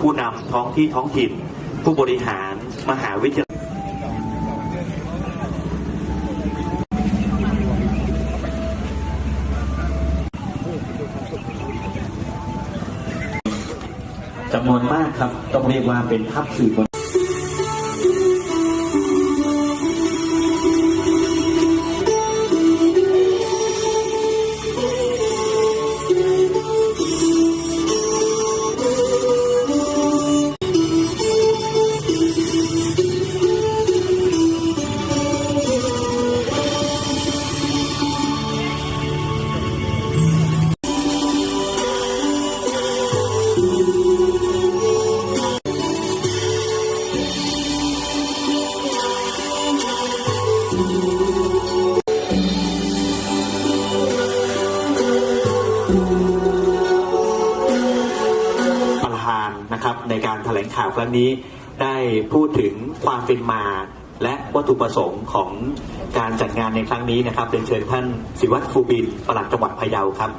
ผู้นำท้องที่ท้องถิ่น ผู้บริหารมหาวิทยาลัยจำนวนมากครับ ต้องเรียกว่าเป็นภาพสื่อ ประธานนะครับในการแถลงข่าวครั้งนี้ได้พูดถึงความเป็นมาและวัตถุประสงค์ของการจัดงานในครั้งนี้นะครับเรียนเชิญท่านศิวัตรฟูบินปลัดจังหวัดพะเยาครับ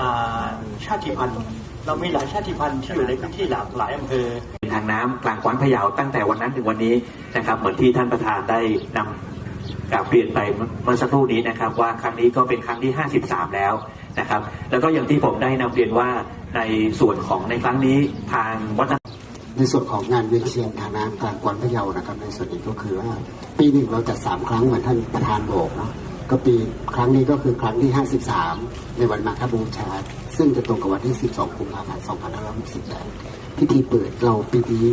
อ่าชาติพันธุ์เรามีหลายชาติพันธุ์ที่อยู่ในพื้นที่หลากหลายอำเภอเป็นทางน้ำกลางกว้านพะเยาตั้งแต่วันนั้นถึงวันนี้นะครับเหมือนที่ท่านประธานได้นำ กล่าวเปลี่ยนไปเมื่อสักครู่นี้นะครับ ว่าครั้งนี้ก็เป็นครั้งที่ 53 แล้วนะครับ แล้วก็อย่างที่ผมได้นำเรียนว่าในส่วนของในครั้งนี้ทางวัฒนในส่วนของงานเวียนเทียนทางน้ำกลางกวนพะเยานะครับ ในส่วนนี้ก็คือว่าปีหนึ่งเราจัดสามครั้งเหมือนท่านประธานบอกเนาะก็ปีครั้งนี้ก็คือครั้งที่ 53 ในวันมาฆบูชา ซึ่งจะตรงกับวันที่ 12 กุมภาพันธ์ 2568 พิธีเปิดเราปีนี้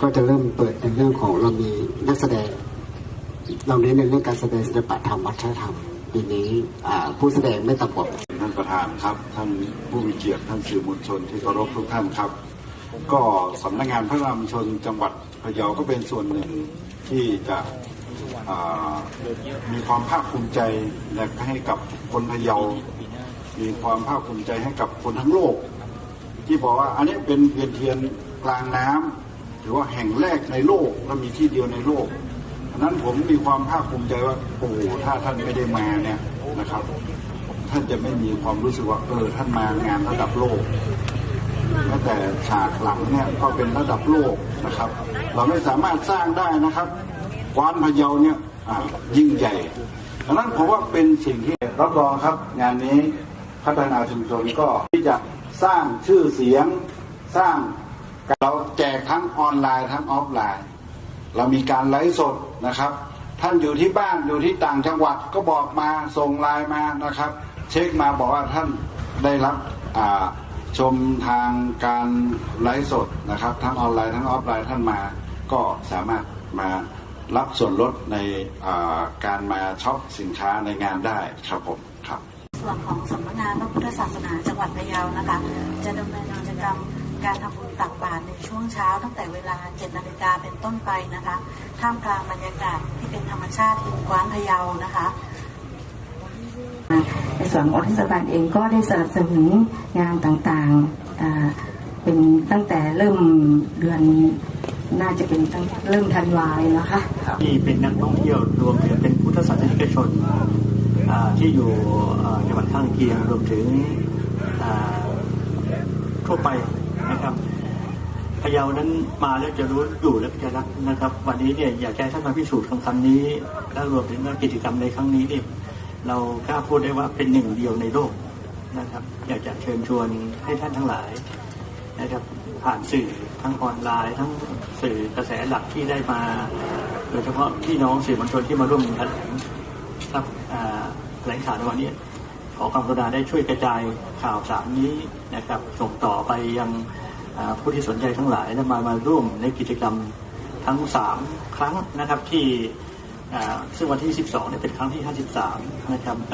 ก็จะเริ่มเปิดในเรื่องของเรามีนักแสดง เราเน้นในเรื่องการแสดงศิลปะธรรมวัฒนธรรมปีนี้ผู้แสดงไม่ต่ำกว่าท่านประธานครับ ท่านผู้มีเกียรติท่านสื่อมวลชนที่เคารพทุกท่านครับ ก็สำนักงานพระรามชนจังหวัดพะเยาก็เป็นส่วนหนึ่งที่จะมีความภาคภูมิใจและให้กับคนพะเยา มีความภาคภูมิใจให้กับคนทั้งโลก ที่บอกว่าอันนี้เป็นเวียนเทียนกลางน้ำถือว่าแห่งแรกในโลกและมีที่เดียวในโลก นนั้นผมมีความภาคภูมิใจว่าโอ้โหถ้าท่านไม่ได้มาเนี่ยนะครับ ท่านจะไม่มีความรู้สึกว่าเออท่านมางานระดับโลกแม้แต่ฉากหลังเนี่ยก็เป็นระดับโลกนะครับ เราไม่สามารถสร้างได้นะครับกวานพะเยาเนี่ยยิ่งใหญ่ดังนั้นผมว่าเป็นสิ่งที่รับรองครับ งานนี้พัฒนาชุมชนก็ที่จะสร้างชื่อเสียงสร้างเราแจกทั้งออนไลน์ทั้งออฟไลน์ เรามีการไลฟ์สดนะครับ ท่านอยู่ที่บ้านอยู่ที่ต่างจังหวัดก็บอกมาส่งไลน์มานะครับ เช็คมาบอกว่าท่านได้รับชมทางการไลฟ์สดนะครับ ทั้งออนไลน์ทั้งออฟไลน์ท่านมาก็สามารถมารับส่วนลดในาการมาช็อปสินค้าในงานได้ครับผมครับ ส่วนของสำนักงานพระพุทธศาสนาจังหวัดพะเยานะคะ จะดำเนินกิจกรรม การทำบุญตักบาตรในช่วงเช้า ตั้งแต่เวลา7นาฬิกาเป็นต้นไปนะคะท่ามกลางบรรยากาศที่เป็นธรรมชาติริมกว้านพะเยานะคะในส่วนของเทศบาลเองก็ได้สนับสนุนงานต่างๆอ่าเป็นตั้งแต่เริ่มเดือนน่าจะเป็นตั้งเริ่มธันวาเลยนะคะที่เป็นนักท่องเที่ยวรวมถึงเป็นพุทธศาสนิกชนอ่าที่อยู่อ่าจังหวัดข้างเคียงรวมถึงอ่าทั่วไป นะครับพะเยานั้นมาแล้วจะรู้อยู่และจะรักนะครับ วันนี้เนี่ยอยากจะให้ท่านมาพิสูจน์คำคำนี้และรวมถึงว่ากิจกรรมในครั้งนี้เนี่ยเรากล้าพูดได้ว่าเป็นหนึ่งเดียวในโลกนะครับ อยากจะเชิญชวนให้ท่านทั้งหลายนะครับผ่านสื่อทั้งออนไลน์ทั้งสื่อกระแสหลักที่ได้มา โดยเฉพาะพี่น้องสื่อมวลชนที่มาร่วมแถลงรับแถลงข่าวในวันนี้ขอความกรุณาได้ช่วยกระจายข่าวสารนี้นะครับ ส่งต่อไปยัง ผู้ที่สนใจทั้งหลายและมามาร่วมในกิจกรรมทั้ง 3 ครั้งนะครับที่ซึ่งวันที่ 12เนี่ยเป็นครั้งที่ 53 นะครับ